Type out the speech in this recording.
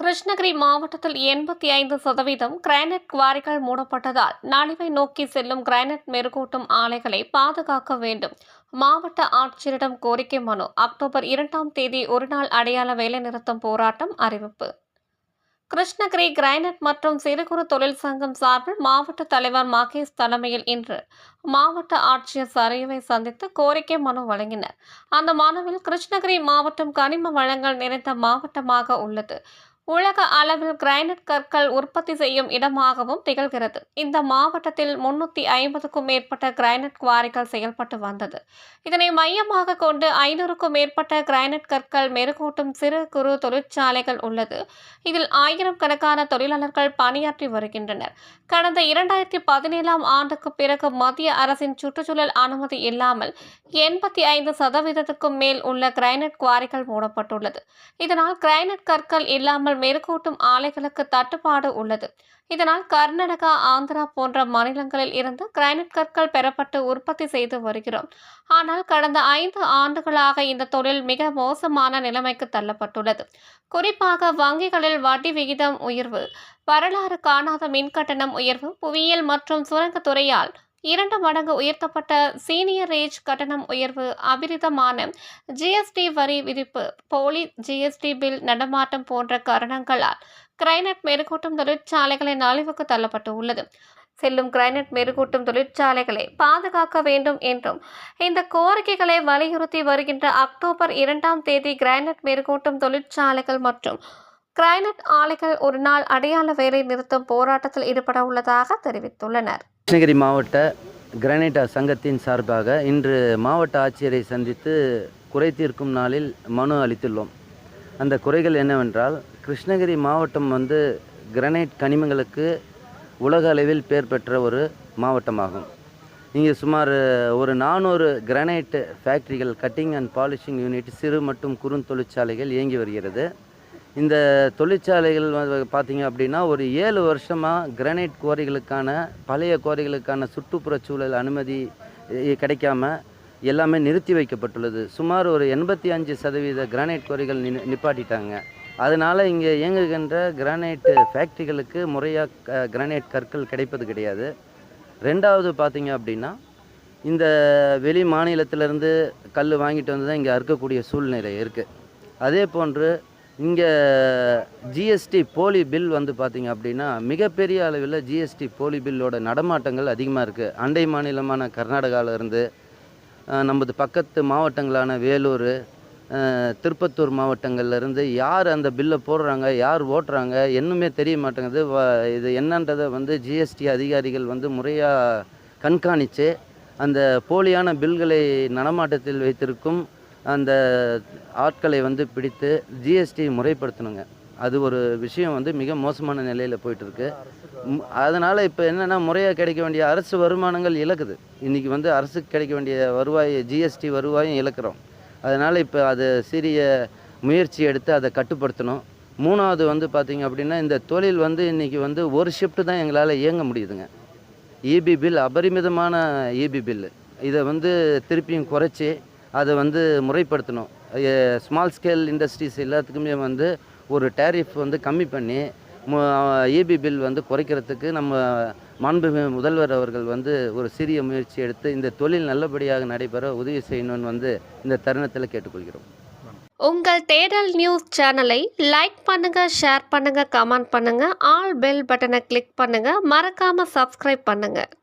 கிருஷ்ணகிரி மாவட்டத்தில் எண்பத்தி ஐந்து சதவீதம் கிரானைட் குவாரிகள் மூடப்பட்டதால் நலிவை நோக்கி செல்லும் கிரானைட் மெருகூட்டும் ஆலைகளை பாதுகாக்க வேண்டும். மாவட்ட ஆட்சியரிடம் கோரிக்கை மனு. அக்டோபர் இரண்டாம் தேதி ஒருநாள் அடையாள வேலைநிறுத்தம் போராட்டம் அறிவிப்பு. கிருஷ்ணகிரி கிரைனட் மற்றும் சிறு குறு தொழில் சங்கம் சார்பில் மாவட்ட தலைவர் மகேஷ் தலைமையில் இன்று மாவட்ட ஆட்சியர் சரையுவை சந்தித்து கோரிக்கை மனு வழங்கினர். அந்த மனுவில் கிருஷ்ணகிரி மாவட்டம் கனிம வளங்கள் நிறைந்த மாவட்டமாக உள்ளது. உலக அளவில் கிரைனட் கற்கள் உற்பத்தி செய்யும் இடமாகவும் திகழ்கிறது. இந்த மாவட்டத்தில் முன்னூற்றி ஐம்பதுக்கும் மேற்பட்ட கிரைனட் குவாரிகள் செயல்பட்டு வந்தது. இதனை மையமாக கொண்டு ஐநூறுக்கும் மேற்பட்ட கிரைனட் கற்கள் மெருகூட்டும் சிறு குறு தொழிற்சாலைகள் உள்ளது. இதில் ஆயிரம் கணக்கான தொழிலாளர்கள் பணியாற்றி வருகின்றனர். கடந்த இரண்டாயிரத்தி பதினேழாம் ஆண்டுக்கு பிறகு மத்திய அரசின் சுற்றுச்சூழல் அனுமதி இல்லாமல் எண்பத்தி ஐந்து சதவீதத்துக்கும் மேல் உள்ள கிரைனட் குவாரிகள் மூடப்பட்டுள்ளது. இதனால் கிரைனட் கற்கள் இல்லாமல் மெருகூட்டும் ஆலைகளுக்கு தட்டுப்பாடு உள்ளது. இதனால் கர்நாடகா ஆந்திரா போன்ற மாநிலங்களில் இருந்து கிரைனட் கற்கள் பெறப்பட்டு உற்பத்தி செய்து வருகிறோம். ஆனால் கடந்த ஐந்து ஆண்டுகளாக இந்த தொழில் மிக மோசமான நிலைமைக்கு தள்ளப்பட்டுள்ளது. குறிப்பாக வங்கிகளில் வட்டி விகிதம் உயர்வு வரலாறு காணாத மின் கட்டணம் உயர்வு புவியியல் மற்றும் சுரங்கத்துறையால் இரண்டு மடங்கு உயர்த்தப்பட்ட சீனியர் ஏஜ் கட்டணம் உயர்வு அபிரிதமான ஜிஎஸ்டி வரி விதிப்பு போலி ஜிஎஸ்டி பில் நடமாட்டம் போன்ற காரணங்களால் கிரைனட் மெருகூட்டும் தொழிற்சாலைகளின் அழிவுக்கு தள்ளப்பட்டு உள்ளது. செல்லும் கிரைனட் மெருகூட்டும் தொழிற்சாலைகளை பாதுகாக்க வேண்டும் என்றும் இந்த கோரிக்கைகளை வலியுறுத்தி வருகின்ற அக்டோபர் இரண்டாம் தேதி கிரைனட் மெருகூட்டும் தொழிற்சாலைகள் மற்றும் கிரைனட் ஆலைகள் ஒரு நாள் அடையாள வேலை நிறுத்தம் போராட்டத்தில் ஈடுபட உள்ளதாக தெரிவித்துள்ளனர். கிருஷ்ணகிரி மாவட்ட கிரானைட்டா சங்கத்தின் சார்பாக இன்று மாவட்ட ஆட்சியரை சந்தித்து குறை தீர்க்கும் நாளில் மனு அளித்துள்ளோம். அந்த குறைகள் என்னவென்றால் கிருஷ்ணகிரி மாவட்டம் வந்து கிரானைட் கனிமங்களுக்கு உலக அளவில் பெயர் பெற்ற ஒரு மாவட்டமாகும். இங்கே சுமார் ஒரு நானூறு கிரானைட் ஃபேக்ட்ரிகள் கட்டிங் அண்ட் பாலிஷிங் யூனிட் சிறு மற்றும் குறுந்தொழிற்சாலைகள் இயங்கி வருகிறது. இந்த தொழிற்சாலைகள் வந்து அப்படின்னா ஒரு ஏழு வருஷமாக கிரானைட் குவாரிகளுக்கான பழைய குவாரிகளுக்கான சுற்றுப்புற சூழல் அனுமதி கிடைக்காம எல்லாமே நிறுத்தி வைக்கப்பட்டுள்ளது. சுமார் ஒரு எண்பத்தி அஞ்சு சதவீத கிரானைட் குவாரிகள் நி நிப்பாட்டிட்டாங்க. அதனால் இங்கே இயங்குகின்ற கிரானைட்டு ஃபேக்ட்ரிகளுக்கு முறையாக கிரானைட் கற்கள் கிடைப்பது கிடையாது. ரெண்டாவது பார்த்திங்க அப்படின்னா இந்த வெளி மாநிலத்திலேருந்து கல் வாங்கிட்டு வந்து தான் இங்கே அறுக்கக்கூடிய சூழ்நிலை இருக்குது அதே போன்று இங்கே ஜிஎஸ்டி போலி பில் வந்து பார்த்திங்க அப்படின்னா மிகப்பெரிய அளவில் ஜிஎஸ்டி போலி பில்லோட நடமாட்டங்கள் அதிகமாக இருக்குது அண்டை மாநிலமான கர்நாடகாவிலேருந்து நமது பக்கத்து மாவட்டங்களான வேலூர் திருப்பத்தூர் மாவட்டங்கள்லேருந்து யார் அந்த பில்லை போடுறாங்க யார் ஓட்டுறாங்க என்னுமே தெரிய மாட்டேங்குது. இது என்னன்றதை வந்து ஜிஎஸ்டி அதிகாரிகள் வந்து முறையாக கண்காணித்து அந்த போலியான பில்களை நடமாட்டத்தில் வைத்திருக்கும் அந்த ஆட்களை வந்து பிடித்து ஜிஎஸ்டி முறைப்படுத்தணுங்க. அது ஒரு விஷயம் வந்து மிக மோசமான நிலையில் போயிட்டுருக்கு. அதனால் இப்போ என்னென்னா முறையாக கிடைக்க வேண்டிய அரசு வருமானங்கள் இழக்குது. இன்றைக்கி வந்து அரசுக்கு கிடைக்க வேண்டிய வருவாய் ஜிஎஸ்டி வருவாயும் இழக்கிறோம். அதனால் இப்போ அது சிறிய முயற்சி எடுத்து அதை கட்டுப்படுத்தணும். மூணாவது வந்து பார்த்திங்க அப்படின்னா இந்த தொழில் வந்து இன்றைக்கி வந்து ஒரு ஷிஃப்ட்டு தான் எங்களால் இயங்க முடியுதுங்க. இபி பில் அபரிமிதமான இபி பில்லு இதை வந்து திருப்பியும் குறைச்சி அதை வந்து முறைப்படுத்தணும். ஸ்மால் ஸ்கேல் இண்டஸ்ட்ரீஸ் எல்லாத்துக்குமே வந்து ஒரு டேரிஃப் வந்து கம்மி பண்ணி இபி பில் வந்து குறைக்கிறதுக்கு நம்ம மாண்புமிகு முதல்வர் அவர்கள் வந்து ஒரு சிறிய முயற்சி எடுத்து இந்த தொழில் நல்லபடியாக நடைபெற உதவி செய்யணும்னு வந்து இந்த தருணத்தில் கேட்டுக்கொள்கிறோம். உங்கள் தேடல் நியூஸ் சேனலை லைக் பண்ணுங்க ஷேர் பண்ணுங்க கமெண்ட் பண்ணுங்க ஆல் பெல் பட்டனை கிளிக் பண்ணுங்க மறக்காம சப்ஸ்கிரைப் பண்ணுங்க.